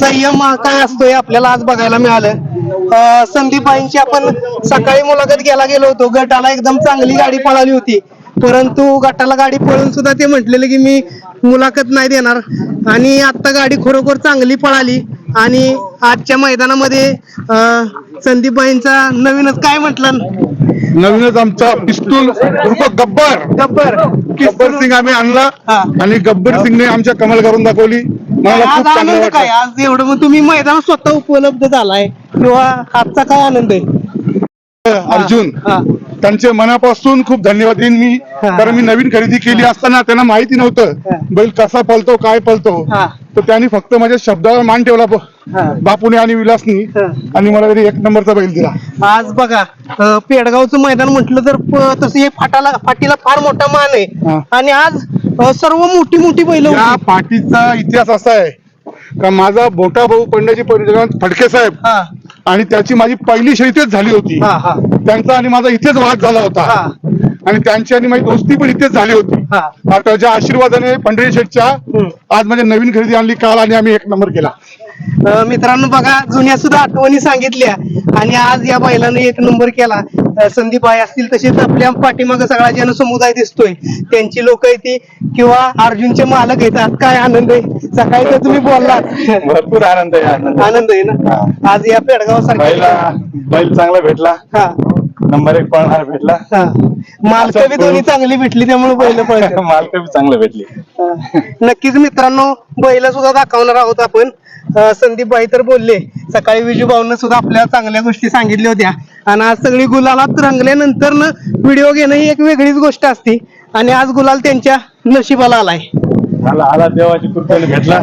संयम हा काय असतोय आपल्याला आज बघायला मिळालं. अं, संदीपबाईंची आपण सकाळी मुलाखत घ्यायला गेलो होतो. गटाला एकदम चांगली गाडी पळाली होती. परंतु गटाला गाडी पळून सुद्धा ते म्हटलेले की मी मुलाखत नाही देणार. आणि आता गाडी खरोखर चांगली पळाली. आणि आजच्या मैदानामध्ये संदीपबाईंचा नवीनच काय म्हटलं? नवीनच आमचा पिस्तूल गब्बर. गब्बर. गब्बर सिंग आम्ही आणला. आणि गब्बर सिंगने आमच्या कमाल करून दाखवली. मला आज खूप चांगलं आनंद काय वाटलं आज एवढं मग तुम्ही मैदान स्वतः उपलब्ध झालाय किंवा आजचा काय आनंद आहे अर्जुन हा. त्यांचे मनापासून खूप धन्यवाद देईन मी हा. कारण मी नवीन खरेदी केली असताना त्यांना माहिती हा. नव्हतं बैल कसा पळतो काय पळतो हा. तर त्यांनी फक्त माझ्या शब्दावर मान ठेवला. बापूने आणि विलासनी. आणि मला तरी एक नंबरचा बैल दिला आज बघा अं, पेडगावचं मैदान म्हटलं तर प- तसं हे फाटाला फाटीला फार मोठा मान आहे हा. आणि आज अं, सर्व मोठी मोठी बैल या पाठीचा इतिहास असा आहे का माझा मोठा भाऊ पंड्याजी परिजन फडके साहेब हा आणि त्याची माझी पहिली शर्यतच झाली होती हा हा त्यांचा आणि माझा इथेच वाद झाला होता हा. आणि त्यांची आणि माझी दोस्ती पण इथेच झाली होती. हा. आता त्याच्या आशीर्वादाने पंढरी शेठच्या हम्म. आज माझ्या नवीन खरेदी आणली काल आणि आम्ही एक नंबर केला. मित्रांनो बघा जुन्या सुद्धा आठवणी सांगितल्या. आणि आज या बैलाने एक नंबर केला. संदीप भाई असतील तसेच आपल्या पाठीमागे सगळा जनसमुदाय दिसतोय. त्यांची लोक ती. किंवा अर्जुनचे मालक आज काय आनंद आहे? सकाळी तर तुम्ही बोललात. भरपूर आनंद आहे आनंद आहे. ना? आज या पेडगाव बैला सारख्या बैल चांगला भेटला. हा. नंबर एक पळणार भेटला. हा. मालक बी दोन्ही चांगली भेटली त्यामुळे बैल पळतात. मालक बी चांगलं भेटली. नक्कीच मित्रांनो बैल सुद्धा दाखवणार आहोत आपण. संदीप भाई तर बोलले सकाळी विजू भाऊन सुद्धा आपल्या चांगल्या गोष्टी सांगितल्या होत्या. आणि आज सगळी गुलालात रंगल्यानंतर न व्हिडिओ घेणं ही एक वेगळीच गोष्ट असते. आणि आज गुलाल त्यांच्या नशिबाला आलाय. मला आला देवाची कृपेने भेटला.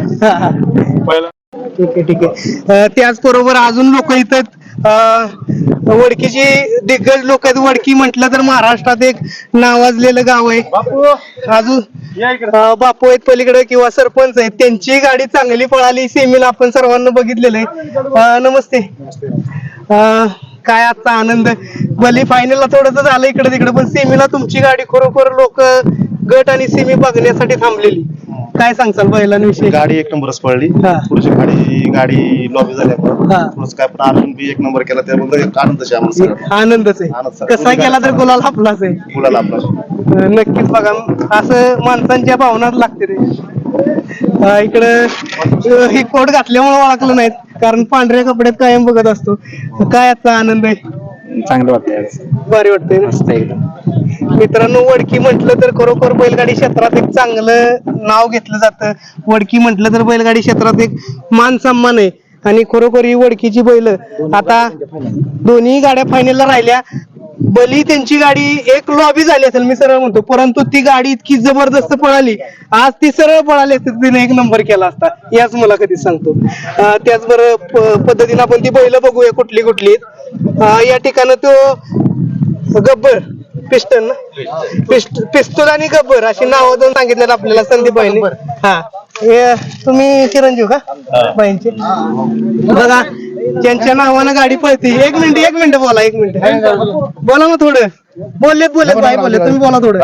पहिला ठीक आहे ठीक आहे. त्याचबरोबर अजून लोक इथं वडकीची दिग्गज लोक आहेत. वडकी म्हटलं तर महाराष्ट्रात एक नावाजलेलं गाव आहे. अजून बापू आहेत पलीकडे किंवा सरपंच आहेत. त्यांची गाडी चांगली पळाली. सेमीला आपण सर्वांना बघितलेलं आहे. नमस्ते. अं, काय आजचा आनंद? भले फायनलला थोडस झालं इकडे तिकडे पण सेमीला तुमची गाडी खरोखर लोक गट आणि सेमी बघण्यासाठी थांबलेली. काय सांगचाल बैलांविषयी? गाडी एक नंबरच पडली. पुढची गाडी गाडी लॉबी झाली काय पण अर्जुन बी एक नंबर केला एक आनंदच आहे आनंदच आनंद आहे. कसा केला तर गुलाल आपलाच आहे. मुलाला आपला अं, नक्कीच बघा. असं माणसांच्या भावनाच लागते रे. अं, इकडं ही कोट घातल्यामुळे ओळखलं नाहीत. कारण पांढऱ्या कपड्यात कायम बघत असतो. काय आजचा आनंद आहे? चांगलं वाटतंय भारी वाटतंय ना? मित्रांनो वडकी म्हटलं तर खरोखर बैलगाडी क्षेत्रात एक चांगलं नाव घेतलं जातं. वडकी म्हटलं तर बैलगाडी क्षेत्रात एक मान सन्मान आहे. आणि खरोखर ही वडकीची बैल आता दोन्ही गाड्या फायनलला राहिल्या. बली त्यांची गाडी एक लॉबी झाली असेल मी सरळ म्हणतो. परंतु ती गाडी इतकी जबरदस्त पळाली. आज ती सरळ पळाली असती तिने एक नंबर केला असता. याच मुलाखतीत सांगतो. अं, त्याचबरोबर पद्धतीनं आपण ती बैल बघूया कुठली कुठली या ठिकाणी तो गब्बर पिस्टन ना? पिस्ट पिस्तूल आणि गब्बर अशी नावं दोन सांगितलेलं आपल्याला संदीप भाईने. हा. हे तुम्ही चिरंजीव का? बाईंचे बघा ज्यांच्या नावानं गाडी पळते. एक मिनिट एक मिनिट बोला एक मिनिट. बोला ना थोडं. बोललेत बोललेत बाई बोलले तुम्ही बोला थोडं.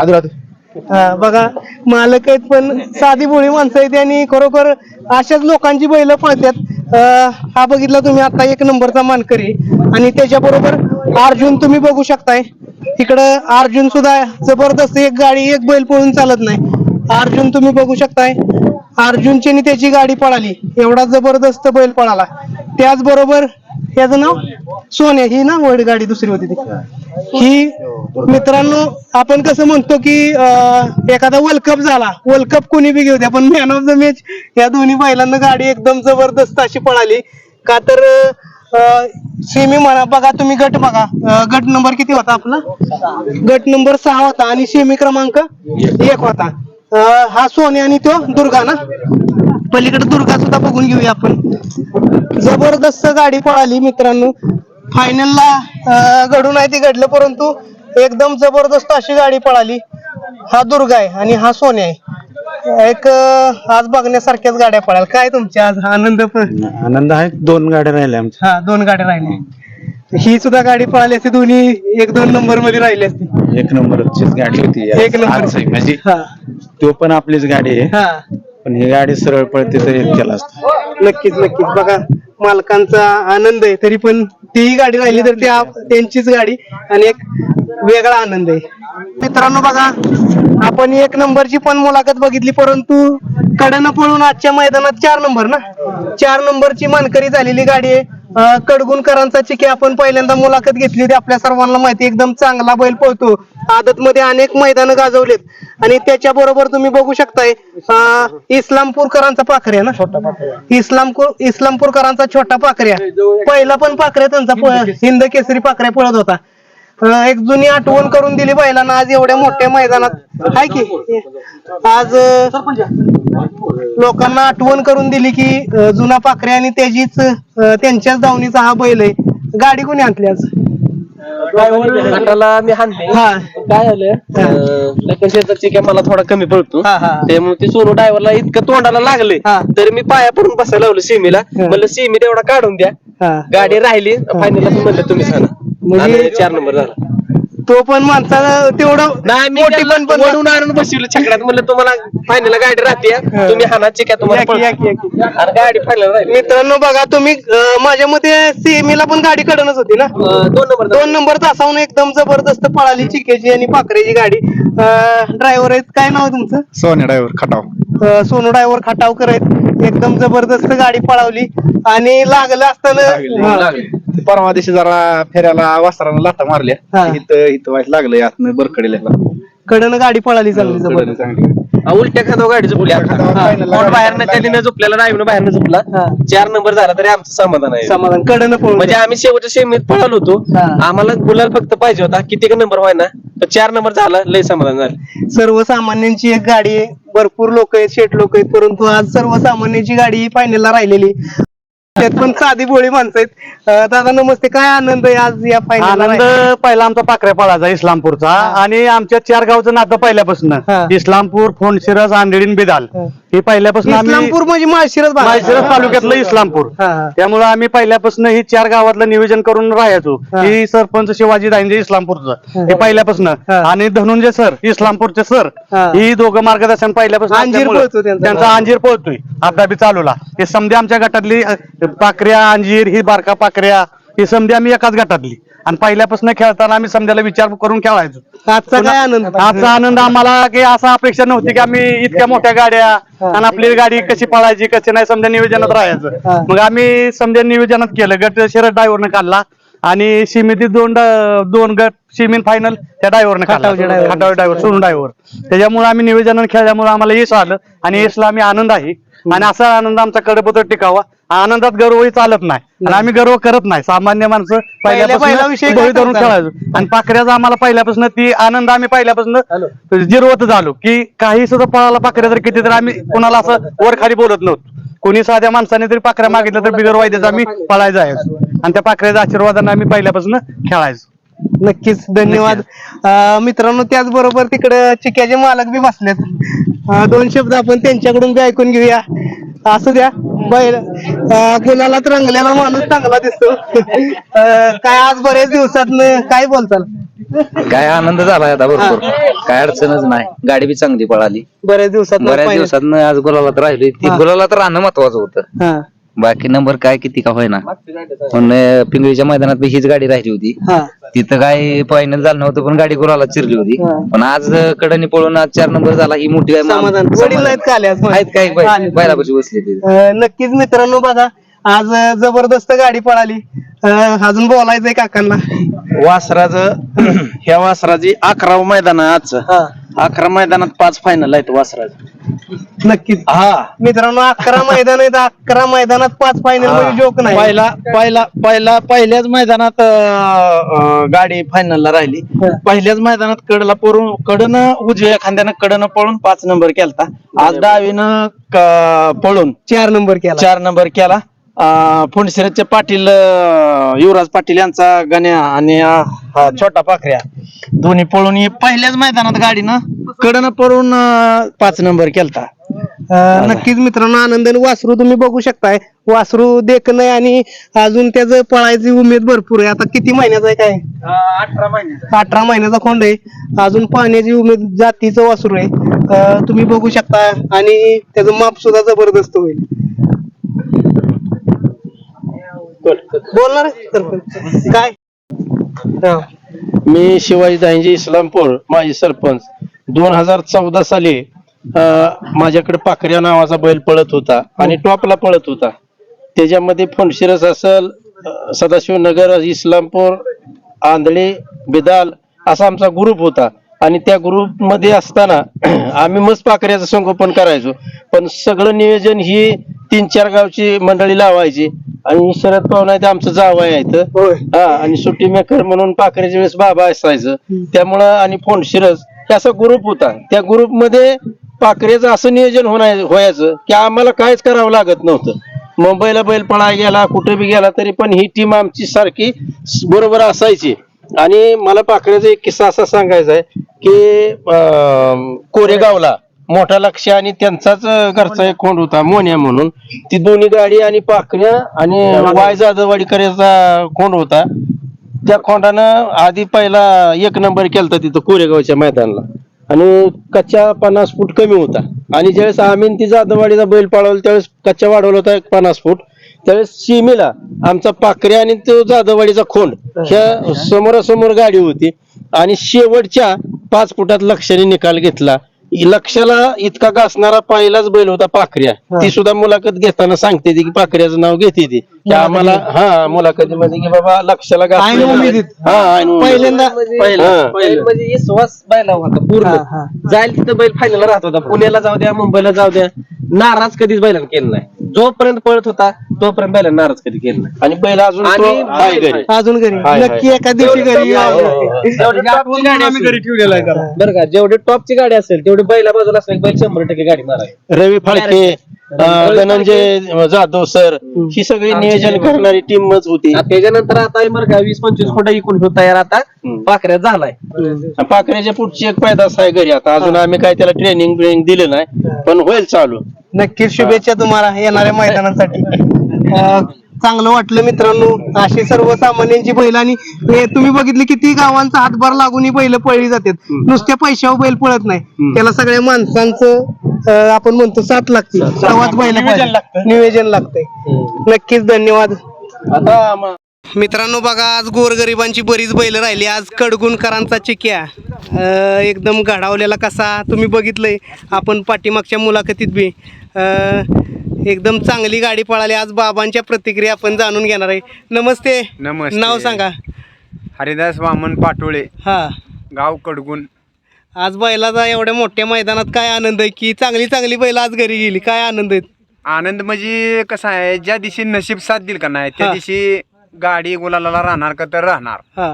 हा बघा मालक आहेत पण साधी भोळी माणसं आहेत आणि खरोखर अशाच लोकांची बैल पळतात. अं, हा बघितला तुम्ही आता एक नंबरचा मानकरी. आणि त्याच्याबरोबर अर्जुन तुम्ही बघू शकताय. इकडं अर्जुन सुद्धा जबरदस्त एक गाडी एक बैल पळून चालत नाही. अर्जुन तुम्ही बघू शकताय. अर्जुनची आणि त्याची गाडी पळाली. एवढा जबरदस्त बैल पळाला. त्याचबरोबर याचं नाव? सोन्या. ही ना वड गाडी दुसरी होती ती. ही मित्रांनो आपण कसं म्हणतो की अं, एखादा वर्ल्ड कप झाला. वर्ल्ड कप कोणी बी घेऊ द्या पण मॅन ऑफ द मॅच या दोन्ही बैलांना गाडी एकदम जबरदस्त अशी पळाली. का तर सेमी म्हणा बघा तुम्ही गट बघा. अं, गट नंबर किती होता आपला? गट नंबर सहा होता आणि सेमी क्रमांक एक होता. हा सोने आणि तो दुर्गा ना? पलीकडे दुर्गा सुद्धा बघून घेऊया आपण. जबरदस्त गाडी पळाली मित्रांनो. फायनलला घडून आहे ते घडलं परंतु एकदम जबरदस्त अशी गाडी पळाली. हा दुर्गा आहे आणि हा सोन्या आहे. एक आज बघण्यासारख्याच गाड्या पळाल काय तुमच्या आज? आनंद पण. आनंद आहे. दोन गाड्या राहिल्या आमच्या. हा दोन गाड्या राहिल्या. ही सुद्धा गाडी पळाली असती दोन्ही एक दोन नंबरमध्ये राहिली असती. एक नंबरचीच गाडी होती. एक नंबर. म्हणजे तो पण आपलीच गाडी आहे. हा. पण ही गाडी सरळ पळते तर एक केला असतं. नक्कीच नक्कीच. बघा मालकांचा आनंद आहे तरी पण तीही गाडी राहिली तर ती आप- त्यांचीच गाडी आणि एक वेगळा आनंद आहे. मित्रांनो बघा आपण एक नंबरची पण मुलाखत बघितली परंतु कडनं पळून आजच्या मैदानात चार नंबर ना? चार नंबरची मानकरी झालेली गाडी आहे. अं, कडगुणकरांचा चिके आपण पहिल्यांदा मुलाखत घेतली होती. आपल्या सर्वांना माहिती आहे, एकदम चांगला बैल पळतो. आदत मध्ये अनेक मैदान गाजवलेत. आणि त्याच्या बरोबर तुम्ही बघू शकताय अं, इस्लामपूरकरांचा पाखऱ्या ना? इस्लामपूर इस्लामपूरकरांचा छोटा पाखऱ्या पहिला पण पाखऱ्या त्यांचा हिंद केसरी. पाखऱ्या पळत होता. अं, एक जुनी आठवण करून दिली बैलांना आज एवढ्या मोठ्या मैदानात. आहे की? आज अं, लोकांना आठवण करून दिली की अं, जुना पाखऱ्या आणि त्याचीच अं, त्यांच्याच दावणीचा हा बैल आहे. गाडी कोणी आणली आज? गटाला मी हाणले हा. काय झालं? लक्ष्मीचा चिक्या मला थोडा कमी पडतो. हा, हा. त्यामुळे ते सोनू ड्रायव्हरला इतकं तोंडाला लागले हा. तर मी पाया पडून बसायला लावलं सीमीला. म्हणलं सीमी तेवढा काढून द्या. हा. गाडी राहिली फायनल म्हणलं तुम्ही सांगा. म्हणजे- आणि चार नंबर झाला. तो पण माणसाला तेवढं नाही मी मोठी पण पण वळून आणून बसवलं छकड्यात. म्हणलं तुम्हाला फायनल गाडी राहते तुम्ही हाना चिक्या तुम्हाला. आणि गाडी फायनल राहिली. मित्रांनो बघा तुम्ही अं, माझ्या मते सीएमला पण गाडी कडनच होती ना? अं, दोन नंबर दोन नंबर तासावून एकदम जबरदस्त पळाली चिकेची आणि पाखरेची गाडी. ड्रायव्हर आहेत काय नाव आहे तुमचं? सोन्या ड्रायव्हर खटाव. अं, सोनू ड्रायव्हर खटावकर आहेत. एकदम जबरदस्त गाडी पळवली. आणि लागलं असताना हा. परवा दिवशी जरा फेऱ्याला वासरानं लाटा मारल्या. हा. इथं इथं व्हायला लागलं यातनं बरकडेला कडनं गाडी पळाली चांगली जबरदस्त. हा, उलट्या खातो गाडी झोपली आता. कोण बाहेरनं त्याने न झोपलेला ड्रायव्हर बाहेरनं झोपला. हा. चार नंबर झाला तरी आमचं समाधान आहे. समाधान. कडनं पळून म्हणजे आम्ही शेवटच्या सेमीत पळालो होतो. हा. आम्हाला गुलाल फक्त पाहिजे होता. किती नंबर व्हायना? तर चार नंबर झाला लय समाधान झालं. सर्वसामान्यांची एक गाडी आहे भरपूर लोक आहेत शेट लोक आहेत परंतु आज सर्वसामान्यांची गाडी फायनलला राहिलेली. त्यात पण साधी बोळी माणसं आहेत. अं, दादा नमस्ते. काय आनंद आहे आज या आनंद फायनल पहिला आमचा पाकऱ्या पळाचा इस्लामपूरचा आणि आमच्या चार गावचं नातं पहिल्यापासून. हा. इस्लामपूर फोनशिरस आंधेडीन बिदाल. हा. हे पहिल्यापासून आम्ही इस्लामपूर म्हणजे माळशिरस भाग. माळशिरस तालुक्यातलं इस्लामपूर हा, हा. त्यामुळे आम्ही पहिल्यापासून ही चार गावातलं नियोजन करून राहायचो हा. ही सरपंच शिवाजी दांजे इस्लामपूरचं हे पहिल्यापासून हा. आणि धनुंजय सर इस्लामपूरचे सर हा. ही दोघं मार्गदर्शन पहिल्यापासून अंजीर असल्यामुळं पळतो त्यांचा. त्यांचा अंजीर पळतोय अद्यापी चालूला हे समधी आमच्या गटातली अ, पाकऱ्या अंजीर ही बारका पाकऱ्या ही समधी आम्ही एकाच गटातली आणि पहिल्यापासून खेळताना आम्ही समजायला विचार करून खेळायचो. आजचा काय आनंद? आजचा आनंद आम्हाला की असा अपेक्षा नव्हती की आम्ही इतक्या मोठ्या गाड्या आणि आपली गाडी कशी पळायची कशी नाही समजा नियोजनात. राहायचं. मग आम्ही समजा नियोजनात केलं. गट शरद ड्रायव्हरनं काढला. आणि शिमिती दोन ड- दोन गट शिमीन फायनल त्या driver. Khatav driver Sonu driver त्याच्यामुळे आम्ही नियोजनानं खेळल्यामुळे आम्हाला यश आलं आणि यशला आम्ही आनंद आहे. आणि असा आनंद आमचा कडपत्र टिकावा. आनंदात गर्वही चालत नाही. आणि आम्ही गर्व करत नाही. सामान्य माणसं पहिल्या पहिल्यापासून बैलाविषयी काय डोळे धरून सांगताल? खेळायचो. आणि पाखऱ्याचा आम्हाला पहिल्यापासून ती आनंद आम्ही पहिल्यापासून जिरवत झालो. की काही सुद्धा पळाला पाखऱ्या तर किती तर आम्ही कोणाला असं वर खाली बोलत नव्हतो. कोणी साध्या माणसाने तरी पाखऱ्या मागितलं तर बिगर वायद्याचा आम्ही पळायला जायचो आणि त्या पाखऱ्याच्या आशीर्वादाने आम्ही पहिल्यापासून खेळायचो. नक्कीच धन्यवाद. अं, मित्रांनो त्याचबरोबर तिकडे चिक्याचे मालक बी बसलेत. अं, दोन शब्द आपण त्यांच्याकडून बी ऐकून घेऊया. असू द्या बैल अं, गुलालात रंगलेला माणूस चांगला दिसतो. अं, काय आज बरेच दिवसात काय बोलताल? काय आनंद झाला आता भरपूर. काय अडचणच नाही. गाडी बी चांगली पळाली. बरेच दिवसात बऱ्याच दिवसात आज गुलालात राहिली. ती. गुलालात राहणं महत्वाचं होतं. हा. बाकी नंबर काय किती का होईना. पण पिंगळीच्या मैदानात हीच गाडी राहिली होती. हा. तिथं काय फायनल झालं नव्हतं पण गाडी गुलाला चिरली होती. पण आज कडनी पळून आज चार नंबर झाला. ही मोठी काय वडील आहेत काय. बैलापाशी बसली नक्कीच मित्रांनो बघा. आज अं, जबरदस्त गाडी पळाली. अं, अजून बोलायचंय काकांना. वासराच ह्या वासराची अकरा मैदान आहे आजचं. हा. अकरा मैदानात पाच फायनल आहेत वासराचे नक्कीच. हा. मित्रांनो अकरा मैदान आहेत. अकरा मैदानात पाच फायनल म्हणजे जोक नाही. पहिला पहिला पहिला पहिल्याच मैदानात अं, अं, गाडी फायनलला राहिली. हा. पहिल्याच मैदानात कडला पळून कडनं उजव्या खांद्यानं कडनं पळून पाच नंबर केलता. आज डावीनं क- पळून चार नंबर केला. चार नंबर केला. फोंडशिरसचे पाटील अं, युवराज पाटील यांचा गण्या आणि अं, हा छोटा पाखऱ्या. दोन्ही पळून हे पहिल्याच मैदानात गाडीनं कडनं पळून अं, पाच नंबर केलता. अं, नक्कीच मित्रांनो आनंदाने वासरू तुम्ही बघू शकताय. वासरू देखणं आहे आणि अजून त्याचं पळायची उमेद भरपूर आहे. आता किती महिन्याचा आहे काय? अठरा महिने अठरा महिन्याचा खोंड आहे. अजून पाहण्याची उमेद जातीचं वासरू आहे. अं, तुम्ही बघू शकता आणि त्याचं माप सुद्धा जबरदस्त होईल. बोलणार आहे. काय? हा. मी शिवाजी दांजे इस्लामपूर माजी सरपंच. दोन हजार चौदा साली अं, माझ्याकडे पाखऱ्या नावाचा बैल पळत होता आणि टॉपला पळत होता. त्याच्यामध्ये फणशिरस असल सदाशिव सदाशिवनगर इस्लामपूर आंधळे बिदाल असा आमचा ग्रुप होता. आणि त्या ग्रुपमध्ये असताना आम्ही मस्त पाखऱ्याचं संगोपन करायचो. पण सगळं नियोजन ही तीन चार गावची मंडळी लावायची. आणि शरद पवार ते आमचं जावं आहे हा आणि सुट्टी मेकर म्हणून पाखऱ्याच्या वेळेस बाबा असायचं. त्यामुळं आणि फोन शिरस असा ग्रुप होता. त्या ग्रुपमध्ये पाखऱ्याचं असं नियोजन होणार व्हायचं की आम्हाला काहीच करावं लागत नव्हतं. मुंबईला बैल गेला कुठे बी गेला तरी पण ही टीम आमची सारखी बरोबर असायची. आणि मला पाखऱ्याचा एक किस्सा असा सांगायचा आहे की अं, कोरेगावला मोठा लक्ष आणि त्यांचाच घरचा एक खोंड होता मोन्या म्हणून. ती दोन्ही गाडी आणि पाखऱ्या आणि वाय जाधववाडीकरांचा खोंड होता. त्या खोंडानं आधी पहिला एक नंबर केलता तिथं कोरेगावच्या मैदानाला. आणि कच्चा पन्नास फूट कमी होता. आणि ज्यावेळेस आम्ही ती जाधववाडीचा बैल पाळवला त्यावेळेस कच्चा वाढवला होता एक पन्नास फूट. त्यावेळेस सीमेला आमचा पाखरे आणि तो जाधववाडीचा खोंड ह्या समोरासमोर गाडी होती. आणि शेवटच्या पाच फुटात लक्षाने निकाल घेतला. लक्षाला इतका घासणारा पहिलाच बैल होता पाखऱ्या. ती सुद्धा मुलाखत घेताना सांगते ती की पाखऱ्याचं नाव घेते ती. आम्हाला हा मुलाखतीमध्ये की बाबा लक्षाला. हा. पहिल्यांदा हा. बैल म्हणजे विश्वास बैला होता हा, पूर्ण. जाईल तिथं बैल फायनल राहत होता. पुण्याला जाऊ द्या मुंबईला जाऊ द्या. नाराज कधीच बैलानं केलं नाही. जोपर्यंत पळत होता तोपर्यंत बैलानं नाराज कधी केलं नाही. आणि बैल अजून तो आणि- आहे घरी. अजून घरी. हाय, हाय. नक्की एका दिवशी घरी यावं. बरं का जेवढी टॉपची गाडी असेल तेवढी बैला बाजूला असेल बैल शंभर टक्के गाडी मारावी. रवी फाळके अं, धनंजय जाधव सर ही सगळी नियोजन करणारी टीमच होती. त्याच्यानंतर आता बरं का वीस पंचवीस फुटा इकून घेऊ तयार आता. हम्म. पाखऱ्यात झालाय. पाखऱ्याच्या पुढची एक पैदास आहे घरी आता. अजून आम्ही काय त्याला ट्रेनिंग ब्रेनिंग दिलं नाही पण होईल चालू. नक्कीच शुभेच्छा तुम्हाला येणाऱ्या मैदानासाठी. चांगलं वाटलं मित्रांनो. अशी सर्वसामान्यांची बैल आणि हे तुम्ही बघितले किती गावांचा हातभार लागून ही बैल पळली जातात. नुसत्या पैशावर बैल पळत नाही. त्याला सगळ्या माणसांचं अं, आपण म्हणतो साथ लागते. तेव्हाच बैल नियोजन लागतंय. नक्कीच धन्यवाद. आता म- मित्रांनो बघा आज गोरगरिबांची बरीच बैल राहिली. आज कडगुणकरांचा चिक्या. अं, एकदम घडावलेला कसा तुम्ही बघितलंय. आपण पाठीमागच्या मुलाखतीत बी अं, एकदम चांगली गाडी पळाली. आज बाबांच्या प्रतिक्रिया आपण जाणून घेणार आहे. नमस्ते. नमस्ते. नाव सांगा. हरिदास वामन पाटोळे. हा. गाव कडगुण आज बैलाचा एवढ्या मोठ्या मैदानात काय आनंद आहे की चांगली चांगली बैल आज घरी गेली. काय आनंद आहे? आनंद म्हणजे कसं आहे ज्या दिवशी नशीब साथ दिल का नाही त्या हा. दिवशी गाडी गुलाला राहणार का तर राहणार. हा.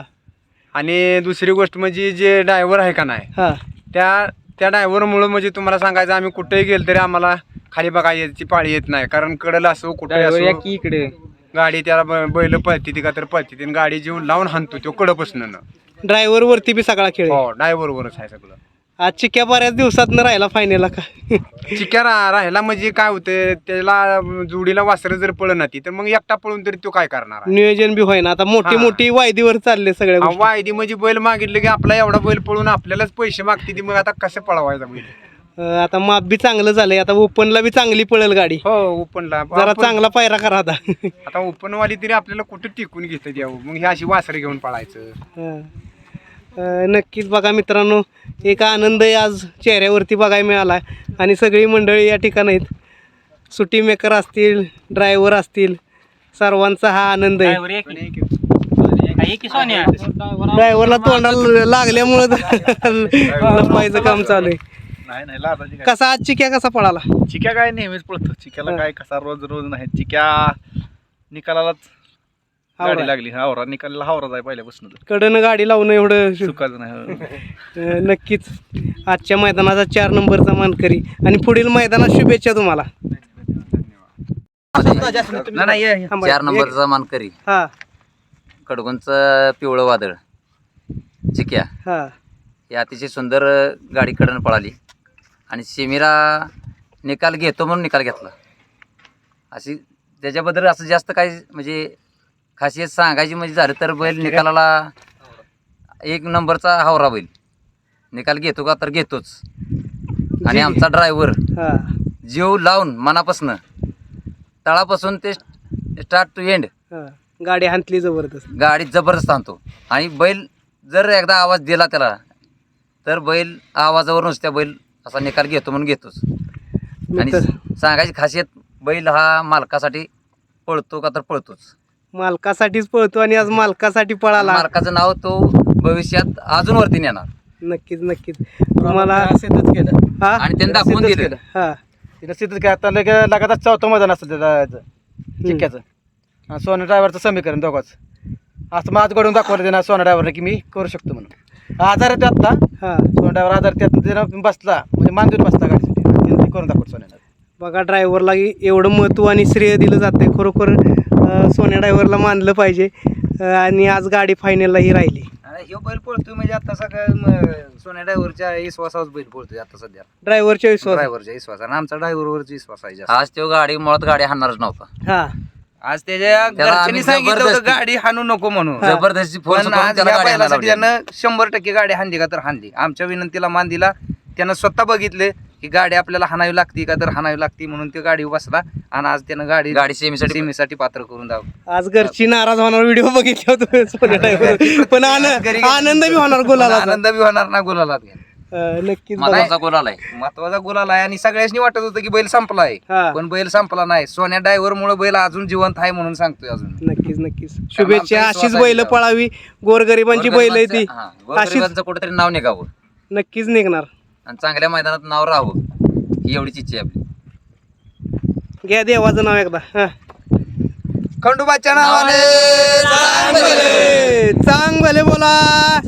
आणि दुसरी गोष्ट म्हणजे जे ड्रायव्हर आहे का नाही हा. त्या त्या ड्रायव्हरमुळं म्हणजे तुम्हाला सांगायचं आम्ही कुठेही गेलो तरी आम्हाला खाली बघा याची पाळी येत नाही कारण कडला असो कुठे असो की इकडे गाडी त्याला ब- बैल पळती ती का तर पळती ती आणि गाडी जीवन लावून हाणतो तो कडपासून ड्रायव्हर वरती बी सगळा खेळ आहे. हो ड्रायव्हरवरच आहे सगळं आज चिक्या बऱ्याच दिवसात राहिला फायनलला का चिक्या रा- राहिला म्हणजे काय होतं त्याला जोडीला वासरं जर पळ ना ती तर मग एकटा पळून तरी तो काय करणार आहे? नियोजन बी होईना आता मोठी हा. मोठी वायदीवर चालले सगळ्या अहो, गोष्टी. वायदी म्हणजे बैल मागितलं की आपला एवढा बैल पळून आपल्यालाच पैसे मागते ती मग आता कसं पळवायचा अं, आता माप बी चांगलं झालंय आता ओपनला बी चांगली पळेल गाडी. हो ओपनला. जरा चांगला पायरा करा आता. आता ओपनवाली तरी आपल्याला कुठं टिकून यावं मग ही अशी वासरं घेऊन पळायचं. हं. अं, नक्कीच बघा मित्रांनो एक आनंद आहे आज चेहऱ्यावरती बघायला मिळाला. आणि सगळी मंडळी या ठिकाणी आहेत. सुटी मेकर असतील ड्रायव्हर असतील सर्वांचा हा आनंद आहे. ड्रायव्हरला तोंडाला लागल्यामुळं लपायचं काम चालू आहे. नाही नाही लादाची काय? कसा आज चिक्या कसा पळाला? चिक्या काय नेहमीच पळतो. चिक्याला हा. काय कसा रोज रोज नाही. चिक्या निकालालाच हावरा. गाडी लागली. हावरा. निकालाला हावराच आहे पहिल्यापासून कडनं गाडी लावणं एवढं चुकाच नाही अं, नक्कीच. आजच्या मैदानाचा चार नंबरचा मानकरी. आणि पुढील मैदानात शुभेच्छा तुम्हाला. थांबा. चार नंबरचा मानकरी. हा. कडगुंचं पिवळं वादळ. चिक्या. हा. ही अतिशय सुंदर गाडी कडन पळाली. आणि शिमिरा निकाल घेतो म्हणून निकाल घेतला. अशी त्याच्याबद्दल असं जास्त काही म्हणजे खासियत सांगायची म्हणजे झालं तर बैल निकालाला एक नंबरचा हावरा बैल. निकाल घेतो का तर घेतोच. आणि आमचा ड्रायव्हर जीव लावून मनापासनं तळापासून ते स्टार्ट टू एंड. गाडी हांतली जबरदस्त. गाडी जबरदस्त आणतो आणि बैल जर एकदा आवाज दिला त्याला तर बैल आवाजावरूनच त्या बैल असा निकाल घेतो म्हणून घेतोच. आणि मित्र- सांगायची खासियत बैल हा मालकासाठी पळतो का तर पळतोच. मालकासाठीच पळतो आणि आज मालकासाठी पळाला. मालकाचं नाव तो भविष्यात अजून वरती नेणार. नक्कीच नक्कीच. तुम्हाला सिद्धच केलं. हा? आणि त्यांनी दाखवून सिद्धच दिलं. केलं. हा. तिला सिद्धच केलं. आता लगे लगातार चौथं मैदान असतं त्याचं चिक्क्याचं. आणि सोना ड्रायव्हरचं समीकरण दोघांच. असं माझं घडून दाखवलं त्यानं सोना ड्रायव्हरने की मी करू शकतो म्हणून. आजार आहे तो आत्ता हा सोना ड्रायव्हर आजार त्यात बसला. म्हणजे मान देऊन बसला गाडीसाठी. ते करून दाखवलं सोन्यानं बघा ड्रायव्हरला एवढं महत्त्व आणि श्रेय दिलं जाते खरोखर अं, सोन्या ड्रायव्हरला मानलं पाहिजे. अं, आणि आज गाडी फायनलला ही राहिली. ह्यो बैल पळतोय म्हणजे आता सगळं सोन्या ड्रायव्हरच्या विश्वासावर बैल पळतोय आता सध्या. ड्रायव्हरच्या विश्वास. ड्रायव्हरच्या विश्वास. आणि आमचा ड्रायव्हरवरच विश्वास आहे आज तो गाडी मुळात गाडी हाणणारच नव्हता. हा. आज त्याच्या त्याला आम्ही घरच्यांनी सांगितलं होतं जबरदस्ती- गाडी हाणू नको म्हणून. जबरदस्ती फोर्स पण करून आज त्याला या गाडी हाणायला बैलासाठी लावली. त्यानं शंभर टक्के गाडी हाणली का तर हाणली. आमच्या विनंतीला मान दिला त्यानं स्वतः बघितले की गाडी आपल्याला हाणावी लागती का तर हाणावी लागती म्हणून ते गाडी बसला आणि आज त्यानं गाडी गाडी सेमीसाठी सेमीसाठी पात्र करून दाव आज घरची नाराज होणार व्हिडिओ बघितला होतो सोन्या पण आनंद घरी- आनंद बी होणार गुलाला आनंद बी होणार ना गुलाला नक्कीच बघा. मनाचा गोल आलाय महत्त्वाचा गुलाल आहे आणि सगळ्यांनी वाटत होतं की बैल संपलाय. हा. पण बैल संपला नाही. सोन्या ड्रायव्हर मुळे बैल अजून जिवंत आहे म्हणून सांगतोय अजून. नक्कीच नक्कीच. शुभेच्छा आमचा अशीच विश्वास बैल आहे पळावी. गोरगरिबांची बैल आहे ती. हा, अशीच गोरगरिबांचं कुठेतरी नाव निघावं. नक्कीच निघणार. आणि चांगल्या मैदानात नाव राहावं. ही एवढीच इच्छा आहे आपली. घ्या देवाचं नाव एकदा. हा. खंडोबाच्या नावाने चांगले. बोला.